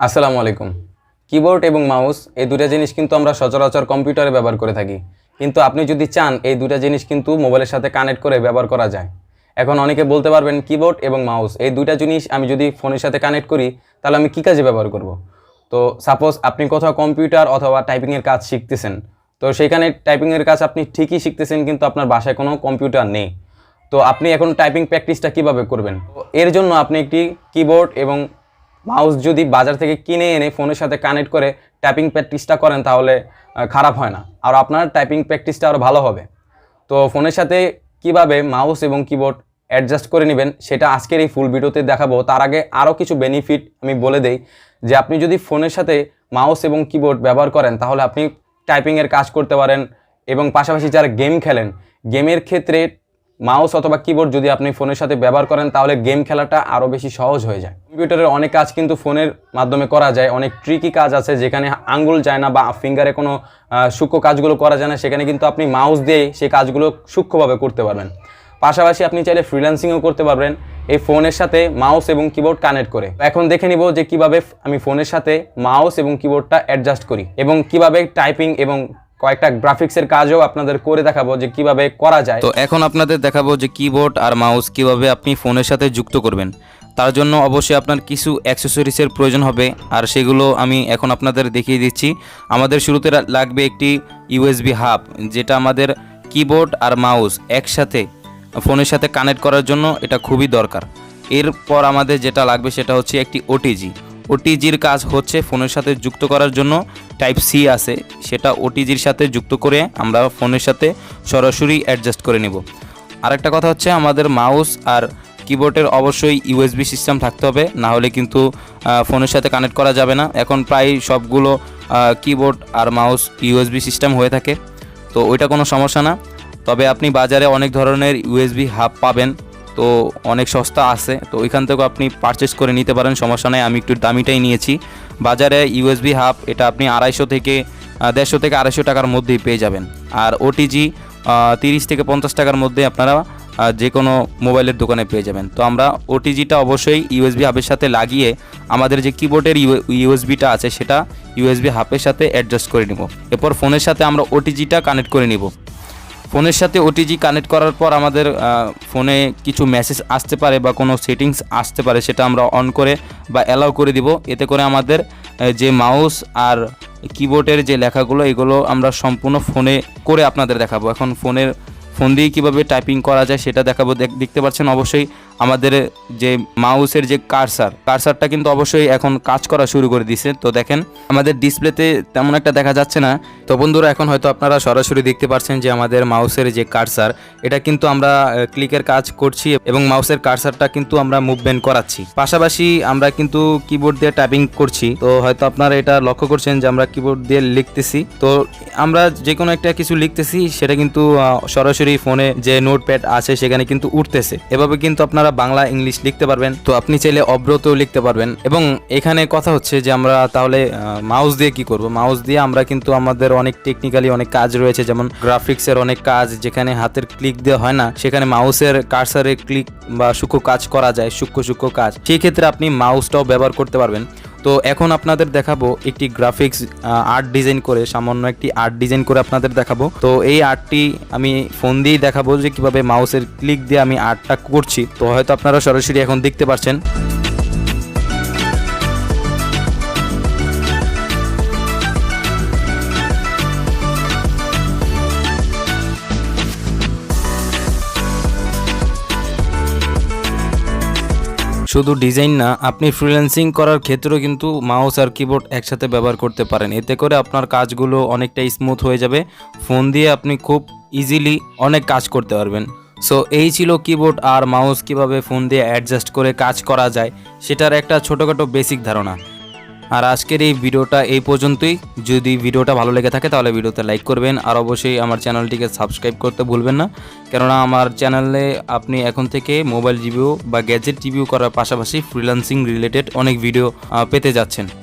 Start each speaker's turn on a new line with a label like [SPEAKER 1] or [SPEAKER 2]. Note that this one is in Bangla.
[SPEAKER 1] আসসালামু আলাইকুম। কিবোর্ড এবং মাউস, এই দুটা জিনিস কিন্তু আমরা সচরাচর কম্পিউটারে ব্যবহার করে থাকি। কিন্তু আপনি যদি চান, এই দুটা জিনিস কিন্তু মোবাইলের সাথে কানেক্ট করে ব্যবহার করা যায়। এখন অনেকে বলতে পারবেন কিবোর্ড এবং মাউস, এই দুইটা জিনিস আমি যদি ফোনের সাথে কানেক্ট করি, তাহলে আমি কী কাজে ব্যবহার করব? তো সাপোজ আপনি কোথাও কম্পিউটার অথবা টাইপিংয়ের কাজ শিখতেছেন, তো সেইখানে টাইপিংয়ের কাজ আপনি ঠিকই শিখতেছেন, কিন্তু আপনার বাসায় কোনো কম্পিউটার নেই। তো আপনি এখন টাইপিং প্র্যাকটিসটা কীভাবে করবেন? এর জন্য আপনি একটি কিবোর্ড এবং মাউস যদি বাজার থেকে কিনে এনে ফোনের সাথে কানেক্ট করে টাইপিং প্র্যাকটিসটা করেন তাহলে খারাপ হয় না। আর আপনার টাইপিং প্র্যাকটিসটা আরও ভালো হবে। তো ফোনের সাথে কীভাবে মাউস এবং কিবোর্ড অ্যাডজাস্ট করে নেবেন, সেটা আজকের এই ফুল ভিডিওতে দেখাবো। তার আগে আরও কিছু বেনিফিট আমি বলে দেই, যে আপনি যদি ফোনের সাথে মাউস এবং কিবোর্ড ব্যবহার করেন, তাহলে আপনি টাইপিংয়ের কাজ করতে পারেন এবং পাশাপাশি যারা গেম খেলেন গেমের ক্ষেত্রে মাউস অথবা কিবোর্ড যদি আপনি ফোনের সাথে ব্যবহার করেন, তাহলে গেম খেলাটা আরও বেশি সহজ হয়ে যায়। কম্পিউটারের অনেক কাজ কিন্তু ফোনের মাধ্যমে করা যায়। অনেক ট্রিকি কাজ আছে, যেখানে আঙ্গুল যায় না বা ফিঙ্গারে কোনো সূক্ষ্ম কাজগুলো করা যায় না। সেখানে কিন্তু আপনি মাউস দিয়ে সেই কাজগুলো সূক্ষ্মভাবে করতে পারবেন। পাশাপাশি আপনি চাইলে ফ্রিল্যান্সিংও করতে পারবেন। এই ফোনের সাথে মাউস এবং কিবোর্ড কানেক্ট করে। এখন দেখে নিব যে কীভাবে আমি ফোনের সাথে মাউস এবং কিবোর্ডটা অ্যাডজাস্ট করি এবং কীভাবে টাইপিং এবং কয়েকটা গ্রাফিক্সের কাজও আপনাদের করে দেখাবো যে কীভাবে করা যায়।
[SPEAKER 2] তো এখন আপনাদের দেখাবো যে কিবোর্ড আর মাউস কীভাবে আপনি ফোনের সাথে যুক্ত করবেন। তার জন্য অবশ্যই আপনার কিছু অ্যাক্সেসরিজের প্রয়োজন হবে, আর সেগুলো আমি এখন আপনাদের দেখিয়ে দিচ্ছি। আমাদের শুরুতে লাগবে একটি ইউএসবি হাব যেটা আমাদের কিবোর্ড আর মাউস একসাথে ফোনের সাথে কানেক্ট করার জন্য এটা খুবই দরকার। এরপর আমাদের যেটা লাগবে সেটা হচ্ছে একটি ওটিজি ওটিজির কাজ হচ্ছে ফোনের সাথে যুক্ত করার জন্য টাইপ সি আছে। সেটা ওটিজির সাথে যুক্ত করে আমরা ফোনের সাথে সরাসরি অ্যাডজাস্ট করে নেব। আরেকটা কথা হচ্ছে আমাদের মাউস আর কিবোর্ডের অবশ্যই ইউএসবি সিস্টেম থাকতে হবে, না হলে কিন্তু ফোনের সাথে কানেক্ট করা যাবে না। এখন প্রায় সবগুলো কিবোর্ড আর মাউস ইউএসবি সিস্টেম হয়ে থাকে। তো ওইটা কোনো সমস্যা না। তবে আপনি বাজারে অনেক ধরনের ইউএসবি হাব পাবেন। তো অনেক সস্তা আছে। তো ওইখান থেকেও আপনি পারচেস করে নিতে পারেন, সমস্যা নেই, আমি একটু দামিটাই নিয়েছি। বাজারে ইউএসবি হাব এটা আপনি আড়াইশো থেকে দেড়শো থেকে আড়াইশো টাকার মধ্যেই পেয়ে যাবেন। আর ওটিজি তিরিশ থেকে পঞ্চাশ টাকার মধ্যে আপনারা যে কোনো মোবাইলের দোকানে পেয়ে যাবেন। তো আমরা ওটিজিটা অবশ্যই ইউএসবি হাবের সাথে লাগিয়ে আমাদের যে কিবোর্ডের ইউএসবিটা আছে, সেটা ইউএসবি হাবের সাথে অ্যাডজাস্ট করে নিব। এরপর ফোনের সাথে আমরা ওটিজিটা কানেক্ট করে নিব। ফোনের সাথে ওটিজি কানেক্ট করার পর আমাদের ফোনে কিছু মেসেজ আসতে পারে বা কোনো সেটিংস আসতে পারে, সেটা আমরা অন করে বা অ্যালাউ করে দিব। এতে করে আমাদের যে মাউস আর কিবোর্ডের যে লেখাগুলো, এগুলো আমরা সম্পূর্ণ ফোনে করে আপনাদের দেখাবো। এখন ফোনের, ফোন দিয়ে কীভাবে টাইপিং করা যায়, সেটা দেখাবো। দেখ- দেখতে পাচ্ছেন অবশ্যই আমাদের যে মাউসের যে কারসার, কারসারটা কিন্তু অবশ্যই এখন কাজ করা শুরু করে দিছে তো দেখেন, আমাদের ডিসপ্লেতে তেমন একটা দেখা যাচ্ছে না। তো বন্ধুরা, এখন হয়তো আপনারা সরাসরি দেখতে পাচ্ছেন যে আমাদের মাউসের যে কারসার, এটা কিন্তু আমরা ক্লিকের কাজ করছি এবং মাউসের কারসারটা কিন্তু আমরা মুভমেন্ট করাচ্ছি। পাশাপাশি আমরা কিন্তু কিবোর্ড দিয়ে টাইপিং করছি। তো হয়তো আপনারা এটা লক্ষ্য করছেন যে আমরা কিবোর্ড দিয়ে লিখতেছি। তো আমরা যে কোনো একটা কিছু লিখতেছি, সেটা কিন্তু সরাসরি ফোনে যে নোটপ্যাড আছে, সেখানে কিন্তু উঠতেছে। এভাবে কিন্তু আপনারা বাংলা, ইংলিশ লিখতে পারবেন। তো আপনি চাইলে অব্রতও লিখতে পারবেন। এবং এখানে কথা হচ্ছে যে আমরা তাহলে মাউস দিয়ে কি করব? মাউস দিয়ে আমরা কিন্তু আমাদের অনেক টেকনিক্যালি অনেক কাজ রয়েছে। যেমন গ্রাফিক্সের অনেক কাজ যেখানে হাতের ক্লিক দেওয়া হয় না, সেখানে মাউসের কার্সারের ক্লিক বা সূক্ষ্ম কাজ করা যায়, সূক্ষ্ম সূক্ষ্ম কাজ। সেই ক্ষেত্রে আপনি মাউসটাও ব্যবহার করতে পারবেন। তো এখন আপনাদের দেখাবো একটি গ্রাফিক্স আর্ট ডিজাইন করে, সামান্য একটি আর্ট ডিজাইন করে আপনাদের দেখাবো। তো এই আর্টটি আমি ফোন দিয়েই দেখাবো যে কীভাবে মাউসের ক্লিক দিয়ে আমি আর্টটা করছি। তো হয়তো আপনারা সরাসরি এখন দেখতে পাচ্ছেন শুধু ডিজাইন না, আপনি ফ্রিল্যান্সিং করার ক্ষেত্রেও কিন্তু মাউস আর কিবোর্ড একসাথে ব্যবহার করতে পারেন। এতে করে আপনার কাজগুলো অনেকটা স্মুথ হয়ে যাবে। ফোন দিয়ে আপনি খুব ইজিলি অনেক কাজ করতে পারবেন। সো এই ছিল কিবোর্ড আর মাউস কীভাবে ফোন দিয়ে অ্যাডজাস্ট করে কাজ করা যায়, সেটার একটা ছোটোখাটো বেসিক ধারণা। আর আজকের এই ভিডিওটা এই পর্যন্তই। যদি ভিডিওটা ভালো লেগে থাকে তাহলে ভিডিওতে লাইক করবেন আর অবশ্যই আমার চ্যানেলটিকে সাবস্ক্রাইব করতে ভুলবেন না। কেননা আমার চ্যানেলে আপনি এখন থেকে মোবাইল রিভিউ বা গ্যাজেট রিভিউ করার পাশাপাশি ফ্রিল্যান্সিং রিলেটেড অনেক ভিডিও পেতে যাচ্ছেন।